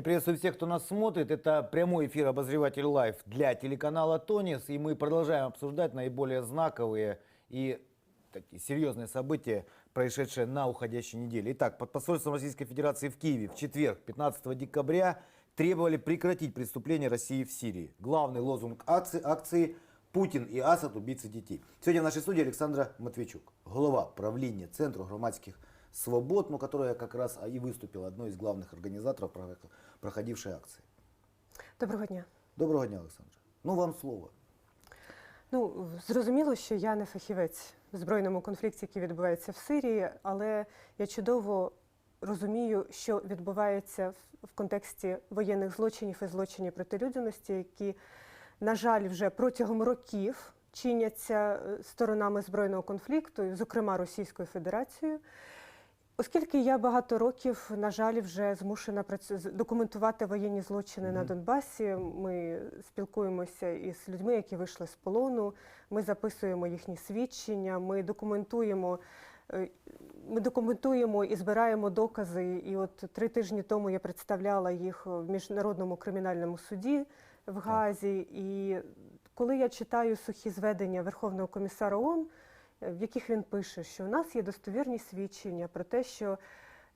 Я приветствую всех, кто нас смотрит. Это прямой эфир «Обозреватель лайв» для телеканала «Тонис». И мы продолжаем обсуждать наиболее знаковые и такие серьезные события, происшедшие на уходящей неделе. Итак, под посольством Российской Федерации в Киеве в четверг, 15 декабря, требовали прекратить преступления России в Сирии. Главный лозунг акции, акции «Путин и Асад – убийцы детей». Сегодня в нашей студии Александра Матвейчук, голова правления Центру громадских свобод, но которая как раз и выступила одной из главных организаторов проходившей акции. Доброго дня. Доброго дня, Олександр. Ну, вам слово. Ну зрозуміло, що я не фахівець в збройному конфлікті, який відбувається в Сирії, але я чудово розумію, що відбувається в- в контексті воєнних злочинів і злочинів проти людяності, які, на жаль, вже протягом років чиняться е, сторонами збройного конфлікту, зокрема Російською Федерацією. Оскільки я багато років, на жаль, вже змушена працю... документувати воєнні злочини на Донбасі, ми спілкуємося із людьми, які вийшли з полону. Ми записуємо їхні свідчення, ми документуємо. е, Ми документуємо і збираємо докази. І от три тижні тому я представляла їх в міжнародному кримінальному суді в Газі. І коли я читаю сухі зведення Верховного комісара ООН, в яких він пише, що у нас є достовірні свідчення про те, що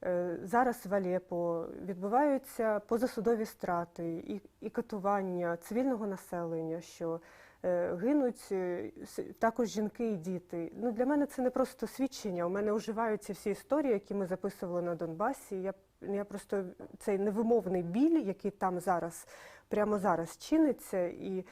е, зараз в Алєпо відбуваються позасудові страти і, і катування цивільного населення, що е, гинуть е, також жінки і діти. Ну, для мене це не просто свідчення. У мене оживаються всі історії, які ми записували на Донбасі. Я, я просто цей невимовний біль, який там зараз, прямо зараз чиниться. І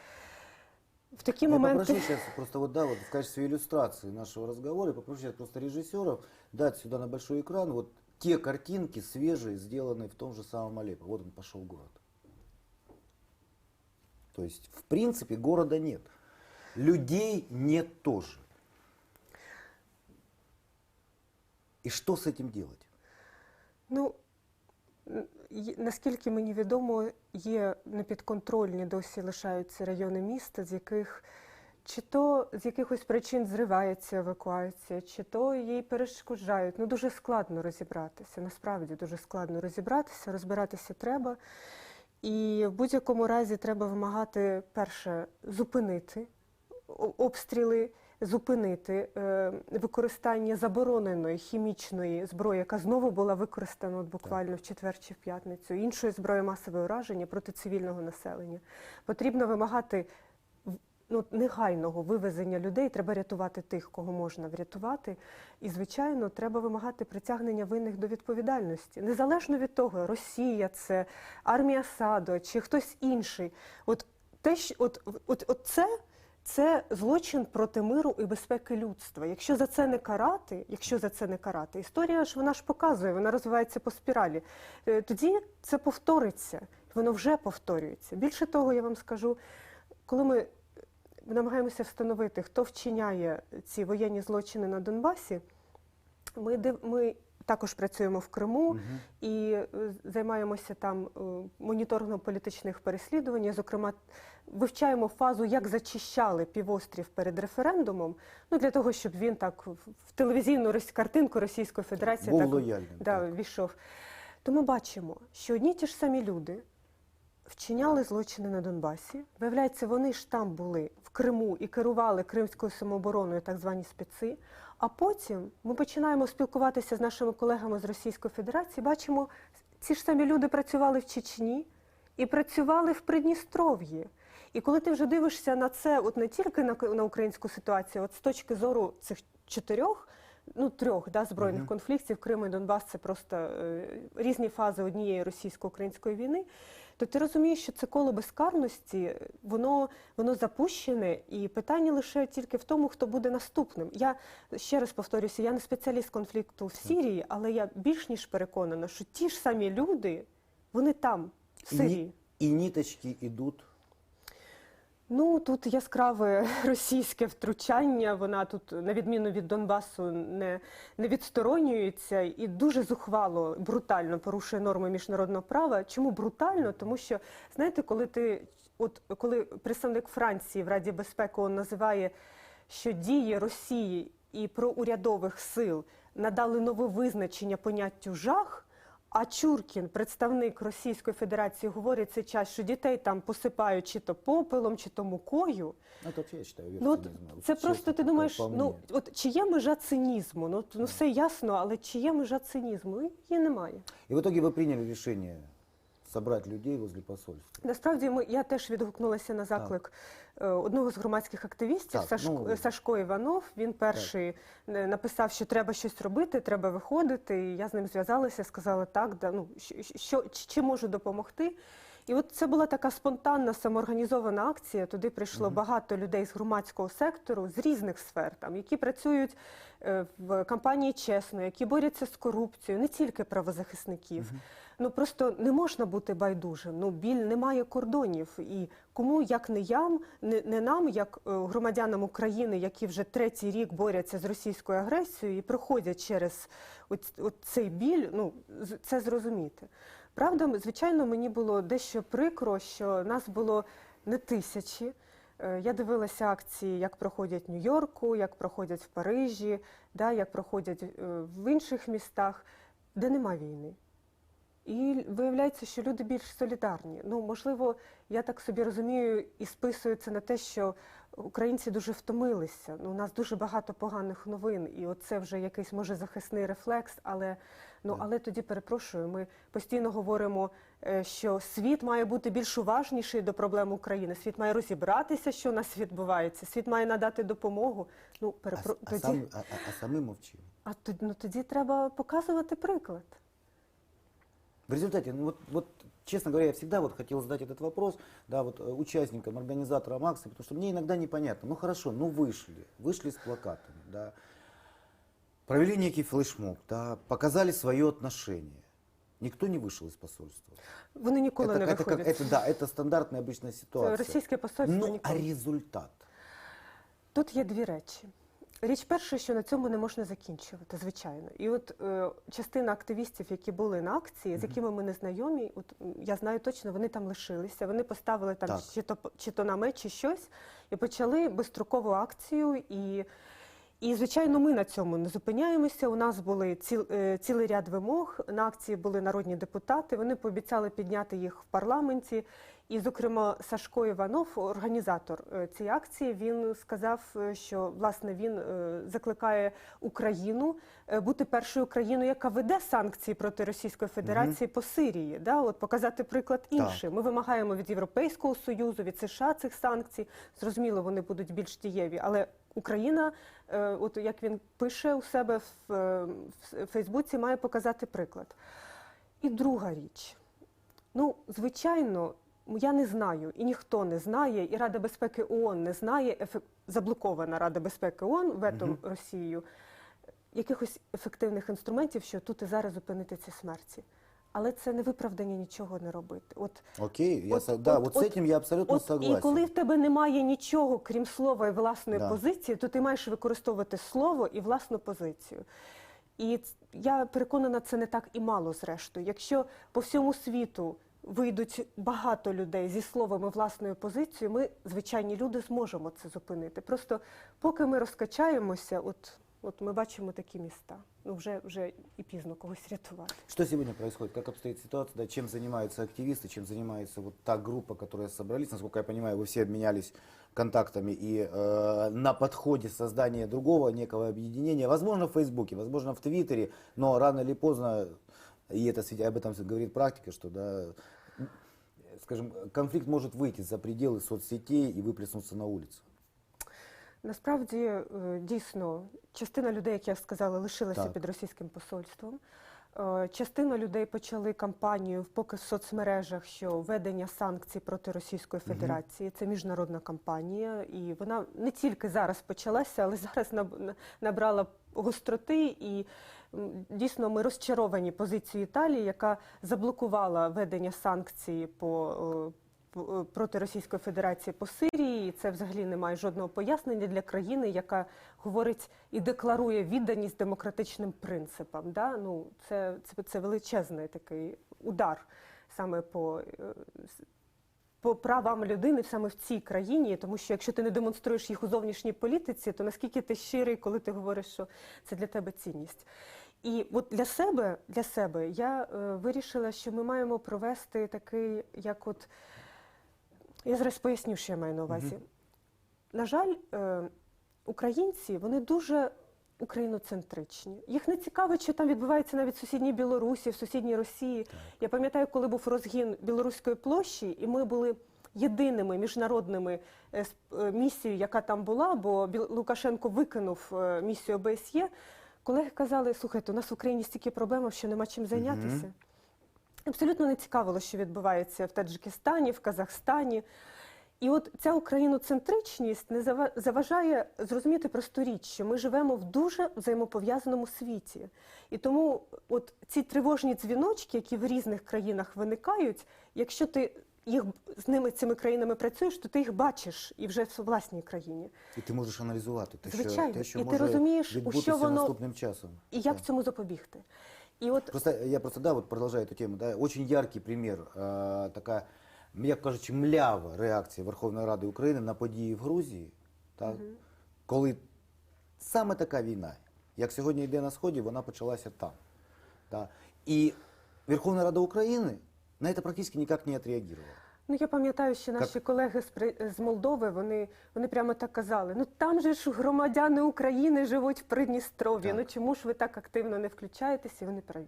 в такі Я моменти. попрошу сейчас просто вот, да, вот в качестве иллюстрации нашего разговора, я попрошу сейчас просто режиссеров дать сюда на большой экран вот те картинки свежие, сделанные в том же самом Алеппо. Вот он пошел город. То есть, в принципе, города нет. Людей нет тоже. И что с этим делать? Ну, наскільки мені відомо, є непідконтрольні досі лишаються райони міста, з яких чи то з якихось причин зривається евакуація, чи то їй перешкоджають. Ну дуже складно розібратися. Насправді дуже складно розібратися, розбиратися треба. І в будь-якому разі треба вимагати перше зупинити обстріли, зупинити е, використання забороненої хімічної зброї, яка знову була використана буквально в четвер чи в п'ятницю, іншої зброї масового ураження проти цивільного населення. Потрібно вимагати ну, негайного вивезення людей, треба рятувати тих, кого можна врятувати. І, звичайно, треба вимагати притягнення винних до відповідальності. Незалежно від того, Росія це армія Саду чи хтось інший. От те, от, от, от це. Це злочин проти миру і безпеки людства. Якщо за це не карати, якщо за це не карати, історія ж вона ж показує, вона розвивається по спіралі. Е, Тоді це повториться, воно вже повторюється. Більше того, я вам скажу, коли ми намагаємося встановити, хто вчиняє ці воєнні злочини на Донбасі, ми, див- ми також працюємо в Криму і е, займаємося там е, моніторингом політичних переслідувань. Зокрема, вивчаємо фазу, як зачищали півострів перед референдумом. Ну для того, щоб він так в телевізійну картинку Російської Федерації Був так, лояльним, да, так. війшов. То ми бачимо, що одні ті ж самі люди вчиняли злочини на Донбасі. Виявляється, вони ж там були в Криму і керували кримською самообороною, так звані специ. А потім ми починаємо спілкуватися з нашими колегами з Російської Федерації. Бачимо, ці ж самі люди працювали в Чечні і працювали в Придністров'ї. І коли ти вже дивишся на це, от не тільки на, на українську ситуацію, от з точки зору цих чотирьох, ну трьох да, збройних конфліктів, Крим і Донбас це просто е, різні фази однієї російсько-української війни, то ти розумієш, що це коло безкарності, воно, воно запущене, і питання лише тільки в тому, хто буде наступним. Я ще раз повторюся, я не спеціаліст конфлікту в Сирії, але я більш ніж переконана, що ті ж самі люди, вони там, в Сирії. ни- и ниточки идут Ну тут яскраве російське втручання. Вона тут, на відміну від Донбасу, не, не відсторонюється і дуже зухвало, брутально порушує норми міжнародного права. Чому брутально? Тому що знаєте, коли ти, от коли представник Франції в Раді безпеки називає, що дії Росії і проурядових сил надали нове визначення поняттю жах. А Чуркін, представник Російської Федерації, говорить цей час, що дітей там посипають чи то попелом, чи то мукою. Ну, то я читаю, Ну, от це Чесно, просто ти думаєш, ну от чи є межа цинізму? Ну, ну все ясно, але чи є межа цинізму? Її немає. І в итоге ви прийняли решение собрать людей возле посольства. Насправді ми я теж відгукнулася на заклик е, одного з громадських активістів Так, Сашко, ну, Сашко Іванов. Він перший е, написав, що треба щось робити, треба виходити. І я з ним зв'язалася, сказала так, да, ну що, що чи, можу допомогти. І от це була така спонтанна самоорганізована акція. Туди прийшло багато людей з громадського сектору з різних сфер, там які працюють е, в кампанії чесно, які борються з корупцією, не тільки правозахисників. Ну просто не можна бути байдужим. Ну біль не має кордонів. І кому як не ям, не, не нам, як е, громадянам України, які вже третій рік борються з російською агресією і проходять через от, от цей біль, ну це зрозуміти. Правда, звичайно, мені було дещо прикро, що нас було не тисячі. Е, Я дивилася акції, як проходять в Нью-Йорку, як проходять в Парижі, да, як проходять е, в інших містах, де нема війни. І виявляється, що люди більш солідарні. Ну, можливо, я так собі розумію і списую це на те, що українці дуже втомилися. Ну, у нас дуже багато поганих новин, і оце вже якийсь може захисний рефлекс. Але ну але тоді перепрошую, ми постійно говоримо, е, що світ має бути більш уважніший до проблем України. Світ має розібратися, що у нас відбувається. Світ має надати допомогу. Ну перепро... а, тоді, а, а, а самим мовчим. а тоді, ну, тоді треба показувати приклад. В результате, ну вот, вот, честно говоря, я всегда вот хотел задать этот вопрос, да, вот э, участникам, организаторам акции, потому что мне иногда непонятно. Ну хорошо, ну вышли, вышли с плакатами, да, провели некий флешмоб, да, показали свое отношение. Никто не вышел из посольства. Вони ніколи это, не это, как, виходять. это, да, это стандартная обычная Це ситуация. російське посольство Ну, а ніколи. результат? Тут є дві речі. Річ перша, що на цьому не можна закінчувати, звичайно. І от е, частина активістів, які були на акції, з якими ми не знайомі, от я знаю точно, вони там лишилися. Вони поставили там Так. чи то чи то намет, чи щось, і почали безстрокову акцію. І, і звичайно, ми на цьому не зупиняємося. У нас були ціл, е, цілий ряд вимог. На акції були народні депутати. Вони пообіцяли підняти їх в парламенті. І, зокрема, Сашко Іванов, організатор е, цієї акції, він сказав, е, що власне він е, закликає Україну бути першою країною, яка веде санкції проти Російської Федерації по Сирії. Да, от показати приклад іншим. Ми вимагаємо від Європейського союзу, від США цих санкцій. Зрозуміло, вони будуть більш дієві, але Україна, от як він пише у себе в, в Фейсбуці, має показати приклад. І друга річ. Ну, звичайно, я не знаю, і ніхто не знає, і Рада безпеки ООН не знає, заблокована Рада безпеки ООН ветом Росією, якихось ефективних інструментів, що тут і зараз зупинити ці смерті. Але це не виправдання нічого не робити. От Окей, я, От- да, от- от- с этим я абсолютно От согласен. і коли в тебе немає нічого, крім слова і власної Да. позиції, то ти маєш використовувати слово і власну позицію. І я переконана, це не так і мало зрештою. Якщо по всьому світу вийдуть багато людей зі словом і власною позицією, ми, звичайні люди, зможемо це зупинити. Просто поки ми розкачаємося, от, от ми бачимо такі міста. Ну вже вже і пізно когось рятувати. Что сегодня происходит? Как обстоит ситуация? Да, чем занимаются активисты? Чем занимается вот та группа, которая собрались? Насколько я понимаю, вы все обменялись контактами и э, на подходе создания другого некого объединения. Возможно, в Фейсбуке, возможно, в Твиттере, но рано или поздно, и это свидетель- об этом говорит практика, что да, м, скажем, конфликт может выйти за пределы соцсетей и выплеснуться на улицу. Насправді, е, дійсно, частина людей, як я сказала, лишилася Так. під російським посольством. Е, Частина людей почали кампанію поки в соцмережах, що введення санкцій проти Російської Федерації це міжнародна кампанія, і вона не тільки зараз почалася, але зараз наб- на- набрала гостроти. І м, дійсно ми розчаровані позицією Італії, яка заблокувала введення санкцій по. е, е, проти Російської Федерації по Сирії. І це взагалі не має жодного пояснення для країни, яка говорить і декларує відданість демократичним принципам. Да? Ну, це, це, це величезний такий удар саме по. е, По правам людини саме в цій країні, тому що якщо ти не демонструєш їх у зовнішній політиці, то наскільки ти щирий, коли ти говориш, що це для тебе цінність. І от для себе, для себе я е, вирішила, що ми маємо провести такий, як от я зараз поясню, що я маю на увазі. На жаль, е, українці вони дуже україноцентричні. Їх не цікавить, що там відбувається навіть в сусідній Білорусі, в сусідній Росії. Я пам'ятаю, коли був розгін Білоруської площі, і ми були єдиними міжнародними е, сп- е, місією, яка там була, бо Біл- Лукашенко викинув е, місію ОБСЄ. Колеги казали, слухайте, у нас в Україні стільки проблем, що нема чим зайнятися. Абсолютно не цікавило, що відбувається в Таджикистані, в Казахстані. І от ця україноцентричність не зава- заважає зрозуміти просту річ, що ми живемо в дуже взаємопов'язаному світі. І тому от ці тривожні дзвіночки, які в різних країнах виникають, якщо ти їх з ними цими країнами працюєш, то ти їх бачиш і вже в власній країні. І ти можеш аналізувати те, Звичайно. що, те, що І ти може розумієш, у що воно- наступним часом. І як Так. цьому запобігти? І от Просто я просто да, вот продолжаю эту тему. Да, очень яркий пример, э, така, м'яко кажучи, млява реакція Верховної Ради України на події в Грузії, так, коли саме така війна, як сьогодні йде на сході, вона почалася там. Да. І Верховна Рада України на це практично ніяк не відреагувала. Ну, я пам'ятаю, що наші колеги з, з Молдови, вони, вони прямо так казали: ну там же ж громадяни України живуть в Придністров'ї. Так. Ну чому ж ви так активно не включаєтесь? І вони праві.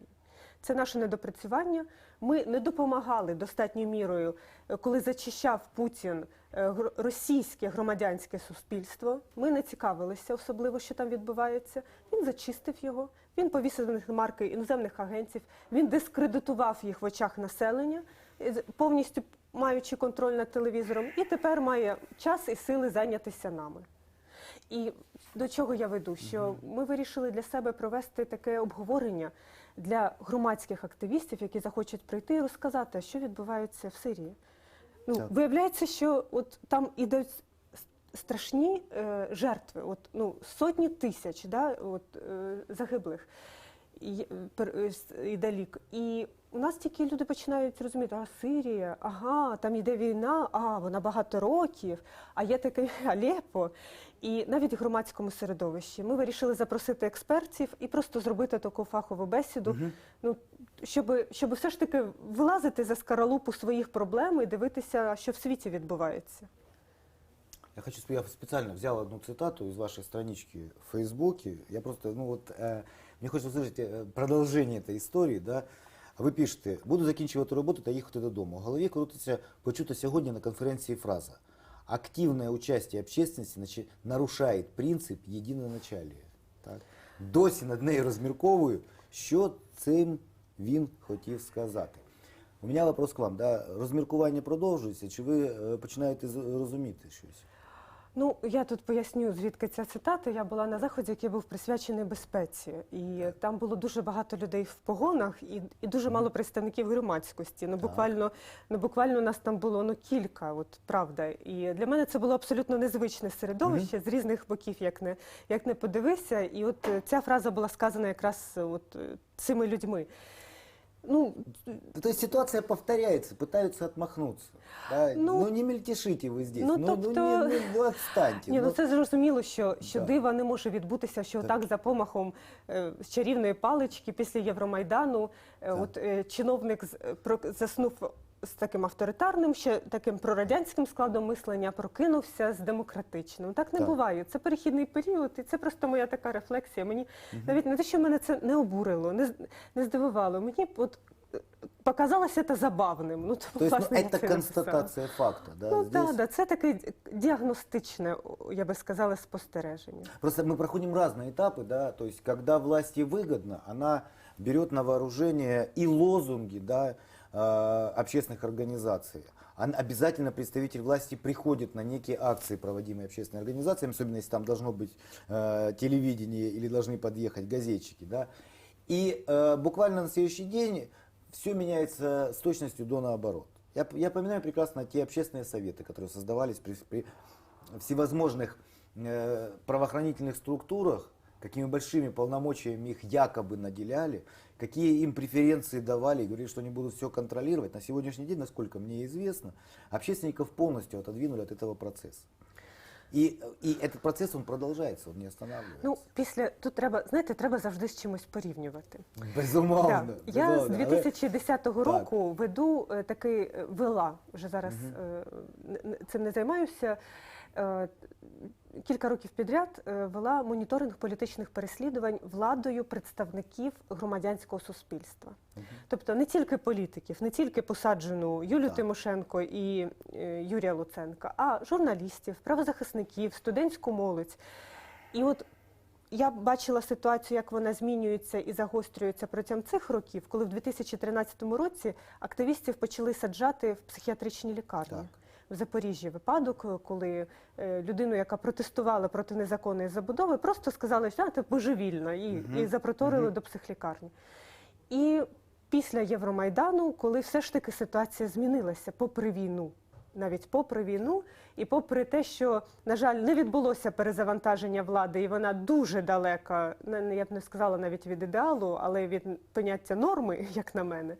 Це наше недопрацювання. Ми не допомагали достатньою мірою, е, коли зачищав Путін е, російське громадянське суспільство. Ми не цікавилися особливо, що там відбувається. Він зачистив його. Він повісив на них марки іноземних агентів. Він дискредитував їх в очах населення, е, повністю маючи контроль над телевізором, і тепер має час і сили зайнятися нами. І до чого я веду? Що ми вирішили для себе провести таке обговорення для громадських активістів, які захочуть прийти і розказати, що відбувається в Сирії. Ну, Так. виявляється, що от там ідуть страшні е, жертви, от, ну, сотні тисяч да, от, е, загиблих і, е, пер- е, с- іде лік. І у нас тільки люди починають розуміти, а Сирія, ага, там йде війна, а вона багато років, а є таке Алепо. І навіть в громадському середовищі ми вирішили запросити експертів і просто зробити таку фахову бесіду, ну, щоб, щоб все ж таки вилазити за скаралупу своїх проблем і дивитися, що в світі відбувається. Я хочу, я специально взял одну цитату из вашей странички в Фейсбуке. Я просто, ну вот, э, мне хочется услышать э, продовження этой історії, да. Ви пишете, буду закінчувати роботу та їхати додому. У голові крутиться почута сьогодні на конференції фраза. Активне участие общественности значить, нарушає принцип єдиноначалія. Так? Досі над нею розмірковую, що цим він хотів сказати. У мене вопрос к вам. Да? Розміркування продовжується, чи ви е, починаєте з- розуміти щось? Ну, я тут поясню, звідки ця цитата. Я була на заході, який був присвячений безпеці, і там було дуже багато людей в погонах і, і дуже мало представників громадськості. Ну, буквально, ну, буквально нас там було ну, кілька, от правда. І для мене це було абсолютно незвичне середовище з різних боків, як не, як не подивися. І от е, ця фраза була сказана якраз от, е, цими людьми. Ну, То есть ситуация повторяется, пытаются отмахнуться. Да? Ну, Ну, не мельтешите вы здесь, ну, ну, ну, тобто- не, ну, ну, отстаньте. Ні, ну ну. це зрозуміло, що, що Да. дива не може відбутися, що Так. так, за помахом е, з чарівної палички після Євромайдану е, от, е, чиновник з- е, про- заснув з таким авторитарним, ще таким прорадянським складом мислення, прокинувся з демократичним. Так не Так. буває. Це перехідний період, і це просто моя така рефлексія. Мені навіть не те, що мене це не обурило, не, з- не здивувало. Мені от е, показалося це забавним. Ну, то, То есть, ну, власне, я это це і написала. констатация факта. Да? Ну Здесь так, да, це таке діагностичне, о, я би сказала, спостереження. Просто мы проходим разные этапы, да, то есть когда власти выгодно, она берет на вооружение и лозунги, да, э, общественных организаций. Обязательно представитель власти приходит на некие акции, проводимые общественными организациями, особенно если там должно быть э, телевидение или должны подъехать газетчики, да. И э, буквально на следующий день все меняется с точностью до наоборот. Я, я поминаю прекрасно те общественные советы, которые создавались при, при всевозможных э, правоохранительных структурах, какими большими полномочиями их якобы наделяли, какие им преференции давали, и говорили, что они будут все контролировать. На сегодняшний день, насколько мне известно, общественников полностью отодвинули от этого процесса. И, и этот процесс, он продолжается, он не останавливается. Ну, після тут треба, знаєте, треба завжди з чимось порівнювати. безумовно. Да. Я з безумовно. Але- 2010 року веду е, такий е, вела. Вже зараз е, н- н- цим не займаюся. Кілька років підряд е, вела моніторинг політичних переслідувань владою представників громадянського суспільства. Тобто не тільки політиків, не тільки посаджену Юлю Так. Тимошенко і е, Юрія Луценка, а журналістів, правозахисників, студентську молодь. І от я бачила ситуацію, як вона змінюється і загострюється протягом цих років, коли в 2013 році активістів почали саджати в психіатричні лікарні. Так. В Запоріжжі випадок, коли е, людину, яка протестувала проти незаконної забудови, просто сказали, що «А, ти божевільна, і, Мгм. і запроторили Мгм. до психлікарні. І після Євромайдану, коли все ж таки ситуація змінилася попри війну, навіть попри війну, і попри те, що, на жаль, не відбулося перезавантаження влади, і вона дуже далека, я б не сказала навіть від ідеалу, але від поняття норми, як на мене,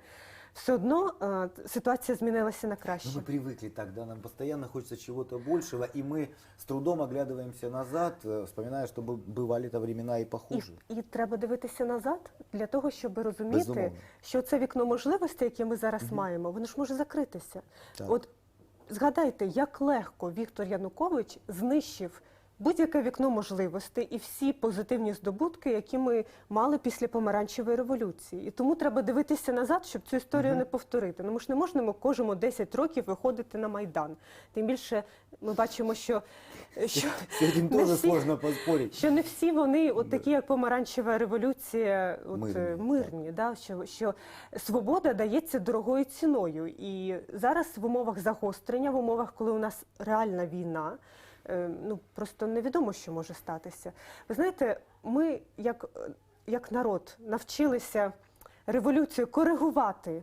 все одно е, ситуація змінилася на Ну, краще. мы привыкли так, да, нам постоянно хочется чего-то большего, и мы с трудом оглядываемся назад, э, вспоминая, что бы- бывали-то времена и І, похуже. і треба дивитися назад для того, щоб розуміти, Безумовно. що це вікно можливостей, яке ми зараз маємо, воно ж може закритися. Так. От згадайте, як легко Віктор Янукович знищив будь-яке вікно можливостей і всі позитивні здобутки, які ми мали після помаранчевої революції. І тому треба дивитися назад, щоб цю історію не повторити. Ну ми ж не можемо кожному 10 років виходити на майдан. Тим більше ми бачимо, що, що не всі- що не всі вони, от такі як помаранчева революція, от, Мирні, мирні, мирні да, що, що свобода дається дорогою ціною. І зараз в умовах загострення, в умовах, коли у нас реальна війна, е, ну просто невідомо, що може статися. Ви знаєте, ми як, як народ навчилися революцію коригувати.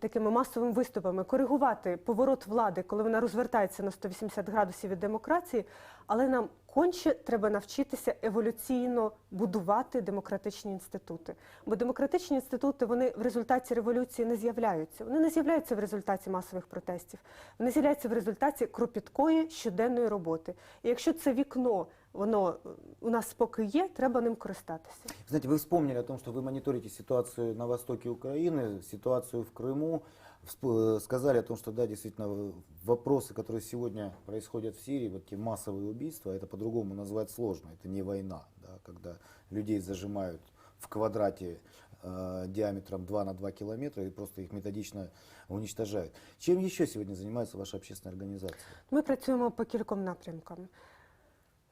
Такими масовими виступами коригувати поворот влади, коли вона розвертається на 180 градусів від демократії, але нам конче треба навчитися еволюційно будувати демократичні інститути. Бо демократичні інститути вони в результаті революції не з'являються. Вони не з'являються в результаті масових протестів. Вони з'являються в результаті кропіткої щоденної роботи. І якщо це вікно, воно е, у нас поки є, треба ним користатися. Знаете, вы вспомнили о том, что вы мониторите ситуацию на востоке Украины, ситуацию в Крыму. Всп- э, Сказали о том, что да, действительно, в- вопросы, которые сегодня происходят в Сирии, вот те массовые убийства, это по-другому назвать сложно. Это не война, да, когда людей зажимают в квадрате э, диаметром 2 на 2 километра и просто их методично уничтожают. Чем еще сегодня занимается ваша общественная организация? Ми працюємо по кільком напрямкам.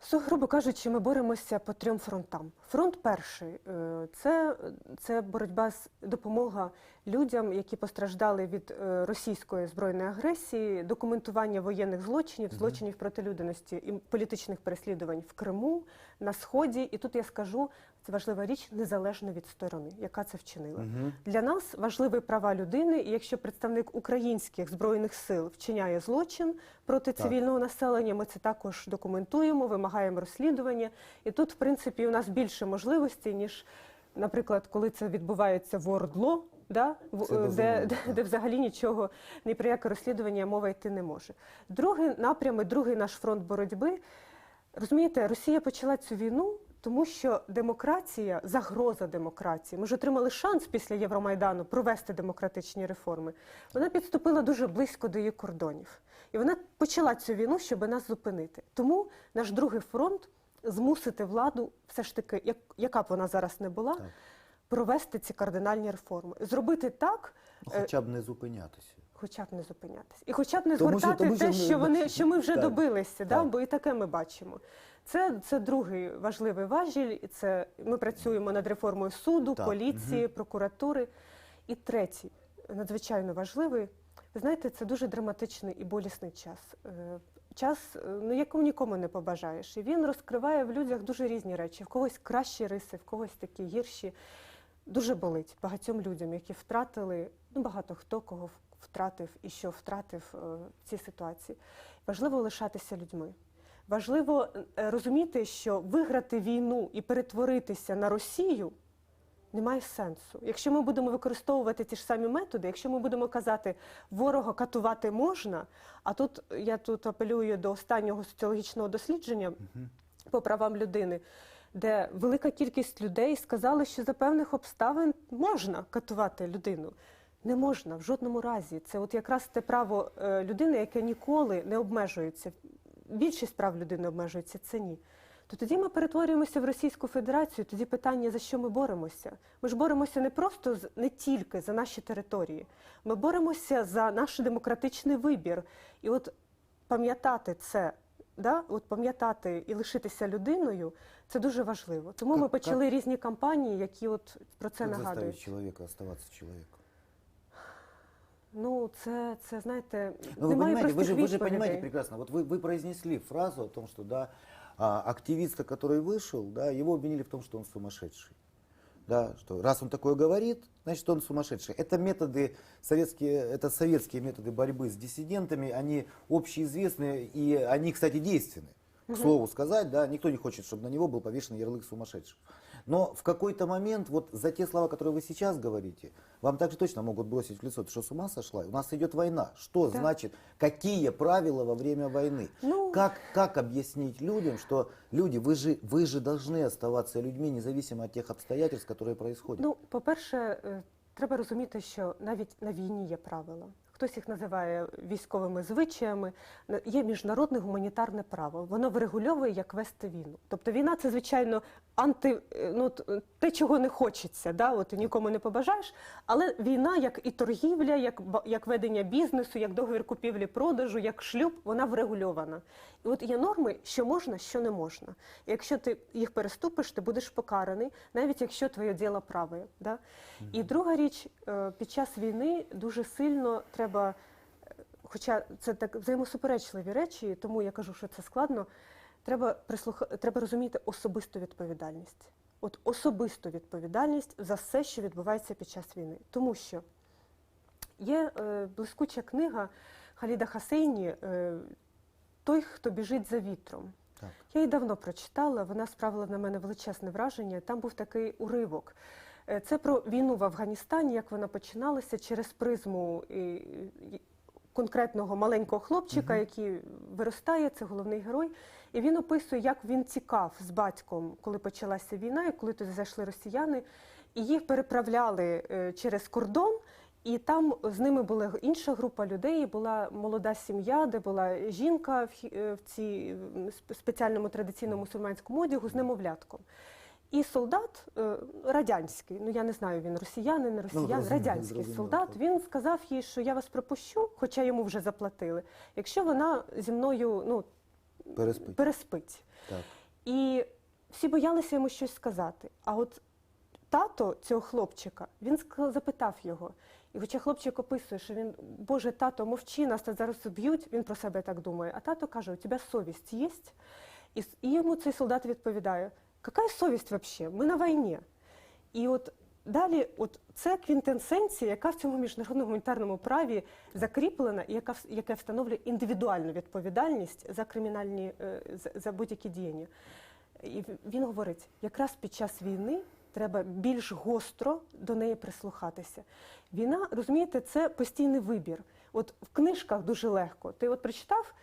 Су- Грубо кажучи, ми боремося по трьом фронтам. Фронт перший е, це, це боротьба з допомога людям, які постраждали від е, російської збройної агресії, документування воєнних злочинів, злочинів проти людяності і політичних переслідувань в Криму, на сході. І тут я скажу, це важлива річ незалежно від сторони, яка це вчинила. Для нас важливі права людини, і якщо представник українських збройних сил вчиняє злочин проти Так. цивільного населення, ми це також документуємо, вимагаємо розслідування. І тут, в принципі, у нас більше можливостей, ніж, наприклад, коли це відбувається в ОРДЛО, да, в- е, де, де, де взагалі нічого, ні про яке розслідування мова йти не може. Другий напрям, другий наш фронт боротьби. Розумієте, Росія почала цю війну, тому що демократія, загроза демократії. Ми ж отримали шанс після Євромайдану провести демократичні реформи. Вона підступила дуже близько до її кордонів. І вона почала цю війну, щоб нас зупинити. Тому наш другий фронт змусити владу, все ж таки, як, яка б вона зараз не була, Так. провести ці кардинальні реформи. Зробити так, Ну, Е, хоча б не зупинятися. Хоча б не зупинятися. І хоча б не Тому що- згортати тому що те, ми- що, вони, що ми вже Так, добилися, да? бо і таке ми бачимо. Це, це другий важливий важіль. Це ми працюємо над реформою суду, Так, поліції, прокуратури. І третій, надзвичайно важливий. Ви знаєте, це дуже драматичний і болісний час. Е, Час, е, ну, якому нікому не побажаєш. І він розкриває в людях дуже різні речі. В когось кращі риси, в когось такі гірші. Дуже болить багатьом людям, які втратили, ну багато хто кого втратив і що втратив е, в цій ситуації. Важливо лишатися людьми. Важливо е, розуміти, що виграти війну і перетворитися на Росію немає сенсу. Якщо ми будемо використовувати ті ж самі методи, якщо ми будемо казати, ворога катувати можна, а тут я тут апелюю до останнього соціологічного дослідження по правам людини, де велика кількість людей сказали, що за певних обставин можна катувати людину. Не можна в жодному разі. Це от якраз те право е, людини, яке ніколи не обмежується. Більшість прав людини обмежується, це ні. То тоді ми перетворюємося в Російську Федерацію. Тоді питання, за що ми боремося? Ми ж боремося не просто не тільки за наші території. Ми боремося за наш демократичний вибір. І от пам'ятати це, да? от пам'ятати і лишитися людиною, це дуже важливо. Тому ми почали різні кампанії, які от про це заставить нагадують. человека оставаться человеком? Ну, це, це знаєте, Ну, вы немає понимаете, вы же, простих вы же понимаете відповідей. прекрасно. Вот вы, вы произнесли фразу о том, что да, а, активиста, который вышел, да, его обвинили в том, что он сумасшедший. Да, что раз он такое говорит, значит он сумасшедший. Это методы советские, это советские методы борьбы с диссидентами, они общеизвестны и они, кстати, действенны. К слову сказать, да, никто не хочет, чтобы на него был повешен ярлык сумасшедшего. Но в какой-то момент, вот за те слова, которые вы сейчас говорите, вам также точно могут бросить в лицо, ты что, с ума сошла? У нас идет война. Что Да. значит, какие правила во время войны? Ну, Как, как объяснить людям, что люди, вы же, вы же должны оставаться людьми, независимо от тех обстоятельств, которые происходят? Ну, по-перше, е, треба розуміти, що навіть на війні є правила. Хтось їх називає військовими звичаями. Є міжнародне гуманітарне право. Воно врегульовує, як вести війну. Тобто війна це, звичайно, анти, е, ну, те, чого не хочеться, да? от, нікому не побажаєш. Але війна, як і торгівля, як, як ведення бізнесу, як договір купівлі-продажу, як шлюб, вона врегульована. І от є норми, що можна, що не можна. І якщо ти їх переступиш, ти будеш покараний, навіть якщо твоє діло праве. Да? І друга річ, е, під час війни дуже сильно треба, е, хоча це так взаємосуперечливі речі, тому я кажу, що це складно. Треба прислуха... треба розуміти особисту відповідальність. От особисту відповідальність за все, що відбувається під час війни. Тому що є е, блискуча книга Халіда Хасейні е, Той, хто біжить за вітром. Так. Я її давно прочитала, вона справила на мене величезне враження. Там був такий уривок. Е, Це про війну в Афганістані, як вона починалася через призму і- конкретного маленького хлопчика, який виростає, це головний герой. І він описує, як він тікав з батьком, коли почалася війна, і коли туди зайшли росіяни, і їх переправляли е, через кордон. І там з ними була інша група людей, була молода сім'я, де була жінка е, в цій спеціальному традиційному мусульманському одягу з немовлятком. І солдат е, радянський, ну я не знаю, він росіянин, не росіян, зрозуміло, радянський зрозуміло, солдат. так. Він сказав їй, що я вас пропущу, хоча йому вже заплатили, якщо вона зі мною ну, Переспить. переспить. Так. І всі боялися йому щось сказати. А от тато цього хлопчика, він запитав його. І хоча хлопчик описує, що він, Боже, тато, мовчи, нас тут зараз уб'ють, він про себе так думає. А тато каже, у тебе совість є? І йому цей солдат відповідає, яка совість взагалі? Ми на війні. І от далі, от це квінтенсенція, яка в цьому міжнародному гуманітарному праві закріплена, і яка, яка встановлює індивідуальну відповідальність за кримінальні е, за, будь-які діяння. І він говорить, якраз під час війни треба більш гостро до неї прислухатися. Війна, розумієте, це постійний вибір. От в книжках дуже легко. Ти от прочитав,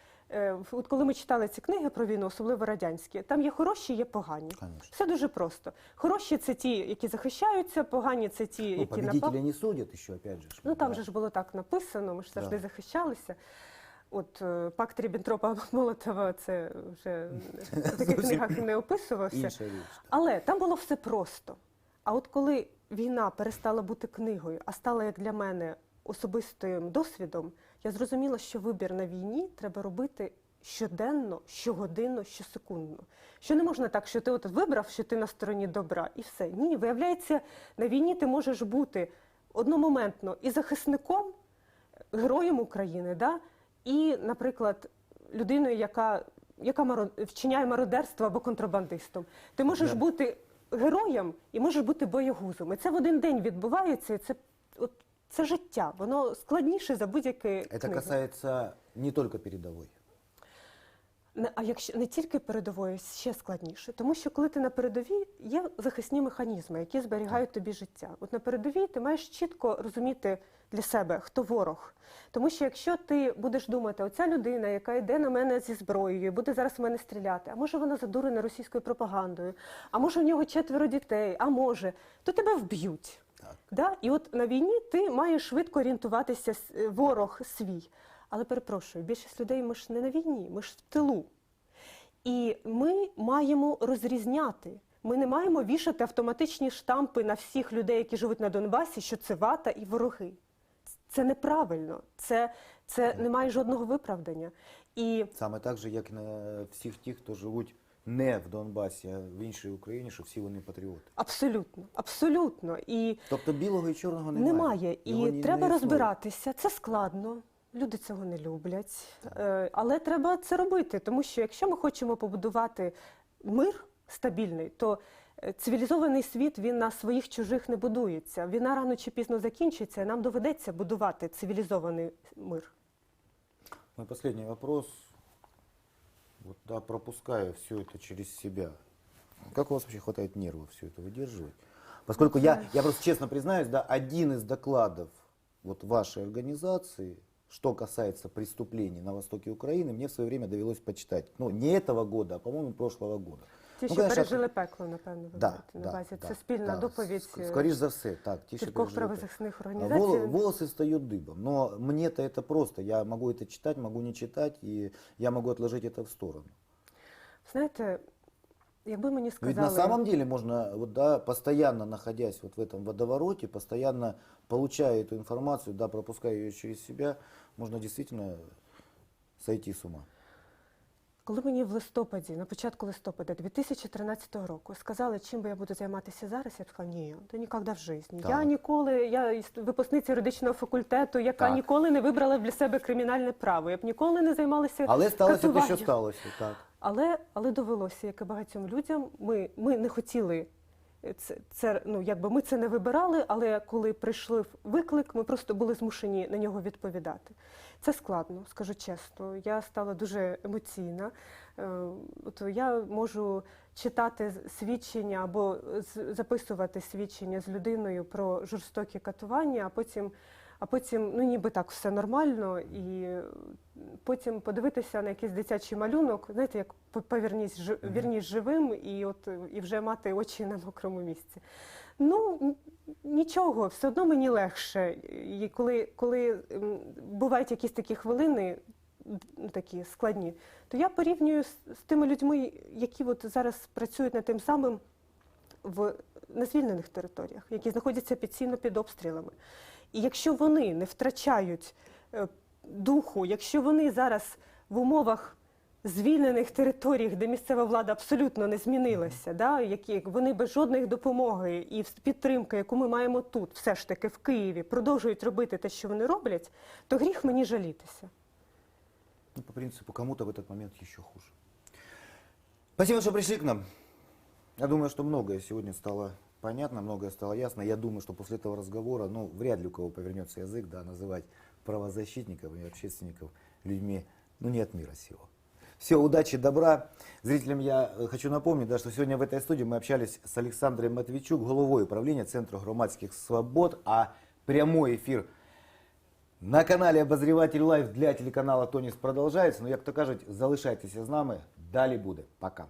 от коли ми читали ці книги про війну, особливо радянські, там є хороші, є погані. Конечно. Все дуже просто. Хороші це ті, які захищаються, погані це ті, Ну, які победителя напали. не судят еще, опять же. Ну там да. же ж було так написано, ми ж завжди Да. захищалися. От е, пакт Ріббентропа Молотова це вже в таких книгах не описувався. Але там було все просто. А от коли війна перестала бути книгою, а стала як для мене особистим досвідом, я зрозуміла, що вибір на війні треба робити щоденно, щогодинно, щосекундно. Що не можна так, що ти от вибрав, що ти на стороні добра, і все. Ні, виявляється, на війні ти можеш бути одномоментно і захисником, героєм України, да? і, наприклад, людиною, яка, яка вчиняє мародерство або контрабандистом. Ти можеш Да. бути героєм і можеш бути боєгузом. І це в один день відбувається, і це, от, це життя. Воно складніше за будь-яке Это книги. касается не только передовой. Не- А якщо не тільки передової, ще складніше, тому що коли ти на передовій, є захисні механізми, які зберігають тобі життя. От на передовій ти маєш чітко розуміти для себе, хто ворог. Тому що якщо ти будеш думати, оця людина, яка йде на мене зі зброєю, буде зараз в мене стріляти, а може вона задурена російською пропагандою, а може у нього четверо дітей, а може, то тебе вб'ють. Так. Да? І от на війні ти маєш швидко орієнтуватися е, ворог свій. Але перепрошую, більшість людей ми ж не на війні, ми ж в тилу. І ми маємо розрізняти. Ми не маємо вішати автоматичні штампи на всіх людей, які живуть на Донбасі, що це вата і вороги. Це неправильно, це, це не має жодного виправдання. І Саме так же, як на всіх тих, хто живуть не в Донбасі, а в іншій Україні, що всі вони патріоти. абсолютно, абсолютно. І Тобто білого і чорного немає. Немає. Його І ні- треба не існує. розбиратися. Це складно. Люди цього не люблять. Е, Але треба це робити, тому що якщо ми хочемо побудувати мир стабільний, то е, цивілізований світ він на своїх чужих не будується. Війна рано чи пізно закінчиться, і нам доведеться будувати цивілізований мир. Мой последний вопрос. Вот, да, пропуская все это через себя. Как у вас вообще хватает нервов все это выдерживать? Поскольку я, я просто честно признаюсь, да, один из докладов вот вашей организации, что касается преступлений на востоке Украины, мне в свое время довелось почитать. Ну, не этого года, а, по-моему, прошлого года. Ті, Ну, що конечно, пережили пекло, напевно, ви Да, маєте на да, увазі. да, Це спільна да. доповідь Ск- е, Скоріш за все, так. ті, що кількох пережили правозахисних А організацій. воло- волосы встают дыбом. Но мне-то это просто. Я могу это читать, могу не читать, и я могу отложить это в сторону. Знаєте, якби мені сказали... Ведь на самом деле можно, вот, да, постоянно находясь вот в этом водовороте, постоянно получая эту информацию, да, пропуская ее через себя, можно действительно сойти с ума. Коли мені в листопаді, на початку листопада 2013 року сказали, чим би я буду займатися зараз, я б сказала, ні, то ніколи в житті. Я ніколи, я випускниця юридичного факультету, яка Так. ніколи не вибрала для себе кримінальне право. Я б ніколи не займалася Але сталося те, що сталося. Так. Але, але довелося, як і багатьом людям, ми, ми не хотіли. Це, це, ну, якби ми це не вибирали, але коли прийшли виклик, ми просто були змушені на нього відповідати. Це складно, скажу чесно. Я стала дуже емоційна. то я можу читати свідчення або записувати свідчення з людиною про жорстокі катування, а потім, а потім ну ніби так все нормально, і е, потім подивитися на якийсь дитячий малюнок, знаєте, як «По- повернісь Мгм. вірнісь живим, і от е, і вже мати очі на мокрому місці. Ну нічого, все одно мені легше. І коли, коли бувають якісь такі хвилини, такі складні, то я порівнюю з, з тими людьми, які от зараз працюють над тим самим в незвільнених територіях, які знаходяться постійно під обстрілами. І якщо вони не втрачають е, духу, якщо вони зараз в умовах звільнених територій, де місцева влада абсолютно не змінилася, да, які вони без жодної допомоги і підтримки, яку ми маємо тут, все ж таки в Києві, продовжують робити те, що вони роблять, то гріх мені жалітися. Ну, по принципу, кому-то в этот момент еще хуже. Спасибо, что пришли к нам. Я думаю, что многое сегодня стало понятно, многое стало ясно. Я думаю, что после этого разговора, ну, вряд ли у кого повернется язык, да, называть правозащитников и общественников людьми, ну, не от мира сего. Все, удачи, добра. Зрителям я э, хочу напомнить, да, что сегодня в этой студии мы общались с Александром Матвейчук, головой управления Центру громадских свобод, а прямой эфир на каналі Обозріватель Лайф для телеканала Тоніс продовжається. Ну, як то кажуть, залишайтеся з нами. Далі буде. Пока.